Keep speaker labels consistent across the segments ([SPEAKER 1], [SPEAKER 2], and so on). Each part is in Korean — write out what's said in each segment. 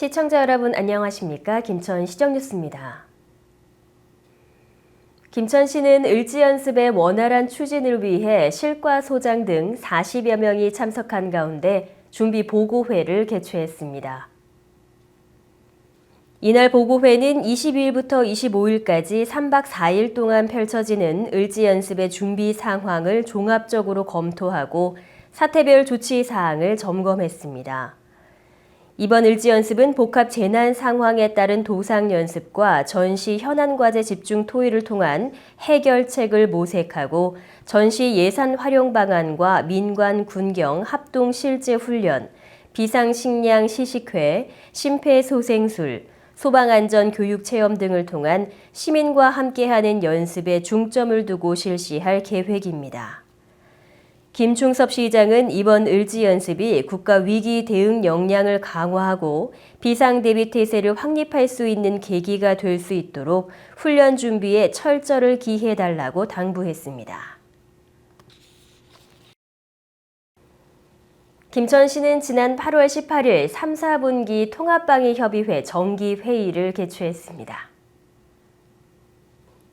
[SPEAKER 1] 시청자 여러분 안녕하십니까? 김천 시정뉴스입니다. 김천시는 을지 연습의 원활한 추진을 위해 실과 소장 등 40여 명이 참석한 가운데 준비 보고회를 개최했습니다. 이날 보고회는 22일부터 25일까지 3박 4일 동안 펼쳐지는 을지 연습의 준비 상황을 종합적으로 검토하고 사태별 조치 사항을 점검했습니다. 이번 을지연습은 복합 재난 상황에 따른 도상 연습과 전시 현안 과제 집중 토의를 통한 해결책을 모색하고 전시 예산 활용 방안과 민관 군경 합동 실제 훈련, 비상식량 시식회, 심폐소생술, 소방안전 교육 체험 등을 통한 시민과 함께하는 연습에 중점을 두고 실시할 계획입니다. 김충섭 시장은 이번 을지 연습이 국가 위기 대응 역량을 강화하고 비상 대비 태세를 확립할 수 있는 계기가 될 수 있도록 훈련 준비에 철저를 기해 달라고 당부했습니다. 김천시는 지난 8월 18일 3, 4분기 통합방위 협의회 정기 회의를 개최했습니다.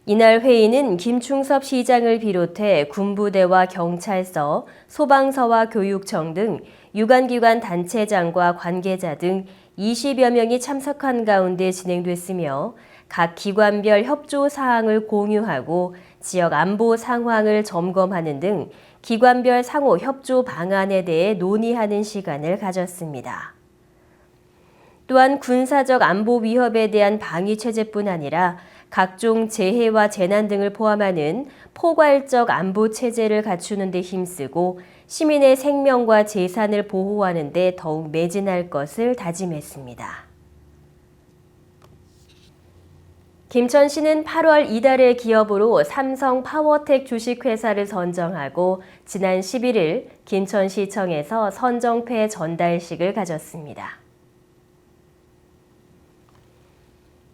[SPEAKER 1] 이날 회의는 김충섭 시장을 비롯해 군부대와 경찰서, 소방서와 교육청 등 유관기관 단체장과 관계자 등 20여 명이 참석한 가운데 진행됐으며 각 기관별 협조 사항을 공유하고 지역 안보 상황을 점검하는 등 기관별 상호 협조 방안에 대해 논의하는 시간을 가졌습니다. 또한 군사적 안보 위협에 대한 방위 체제뿐 아니라 각종 재해와 재난 등을 포함하는 포괄적 안보 체제를 갖추는 데 힘쓰고 시민의 생명과 재산을 보호하는 데 더욱 매진할 것을 다짐했습니다. 김천시는 8월 이달의 기업으로 삼성 파워텍 주식회사를 선정하고 지난 11일 김천시청에서 선정패 전달식을 가졌습니다.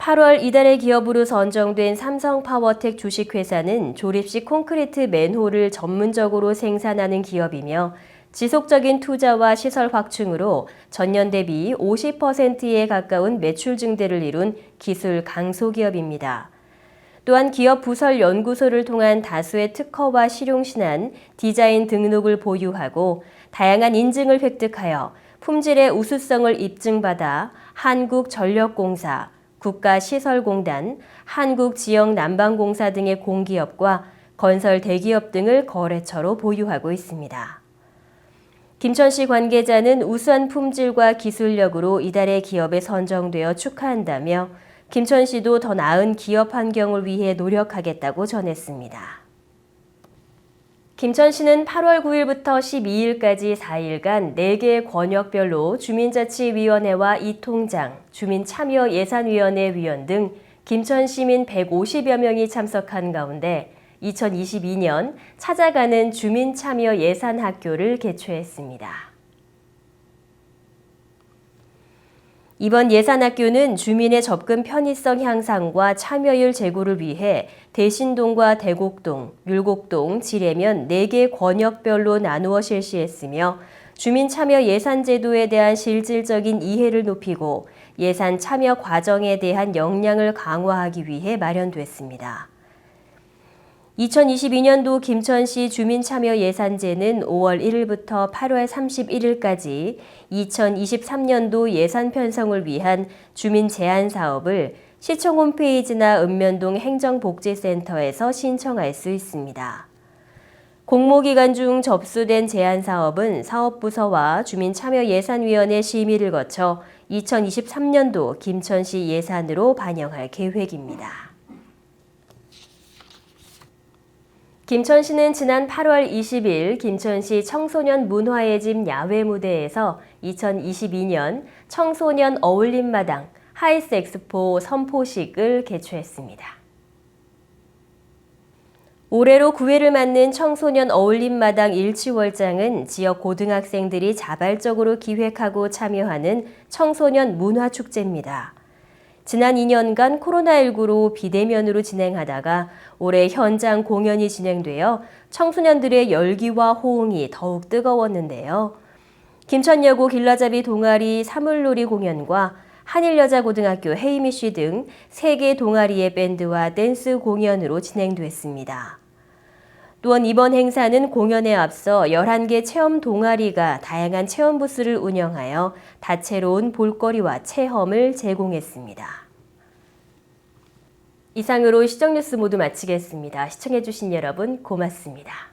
[SPEAKER 1] 8월 이달의 기업으로 선정된 삼성 파워텍 주식회사는 조립식 콘크리트 맨홀을 전문적으로 생산하는 기업이며 지속적인 투자와 시설 확충으로 전년 대비 50%에 가까운 매출 증대를 이룬 기술 강소 기업입니다. 또한 기업 부설 연구소를 통한 다수의 특허와 실용 신안, 디자인 등록을 보유하고 다양한 인증을 획득하여 품질의 우수성을 입증받아 한국전력공사, 국가시설공단, 한국지역난방공사 등의 공기업과 건설 대기업 등을 거래처로 보유하고 있습니다. 김천 시 관계자는 우수한 품질과 기술력으로 이달의 기업에 선정되어 축하한다며 김천 시도 더 나은 기업 환경을 위해 노력하겠다고 전했습니다. 김천시는 8월 9일부터 12일까지 4일간 4개 권역별로 주민자치위원회와 이통장, 주민참여예산위원회 위원 등 김천 시민 150여 명이 참석한 가운데 2022년 찾아가는 주민참여예산학교를 개최했습니다. 이번 예산학교는 주민의 접근 편의성 향상과 참여율 제고를 위해 대신동과 대곡동, 율곡동, 지뢰면 4개 권역별로 나누어 실시했으며 주민 참여 예산 제도에 대한 실질적인 이해를 높이고 예산 참여 과정에 대한 역량을 강화하기 위해 마련됐습니다. 2022년도 김천시 주민참여 예산제는 5월 1일부터 8월 31일까지 2023년도 예산 편성을 위한 주민 제한 사업을 시청 홈페이지나 읍면동 행정복지센터에서 신청할 수 있습니다. 공모기간 중 접수된 제한 사업은 사업부서와 주민참여예산위원회 심의를 거쳐 2023년도 김천시 예산으로 반영할 계획입니다. 김천시는 지난 8월 20일 김천시 청소년 문화의 집 야외 무대에서 2022년 청소년 어울림마당 하이스 엑스포 선포식을 개최했습니다. 올해로 9회를 맞는 청소년 어울림마당 일치월장은 지역 고등학생들이 자발적으로 기획하고 참여하는 청소년 문화축제입니다. 지난 2년간 코로나19로 비대면으로 진행하다가 올해 현장 공연이 진행되어 청소년들의 열기와 호응이 더욱 뜨거웠는데요. 김천여고 길라잡이 동아리 사물놀이 공연과 한일여자고등학교 헤이미쉬 등세개 동아리의 밴드와 댄스 공연으로 진행됐습니다. 또한 이번 행사는 공연에 앞서 11개 체험 동아리가 다양한 체험 부스를 운영하여 다채로운 볼거리와 체험을 제공했습니다. 이상으로 시정뉴스 모두 마치겠습니다. 시청해주신 여러분 고맙습니다.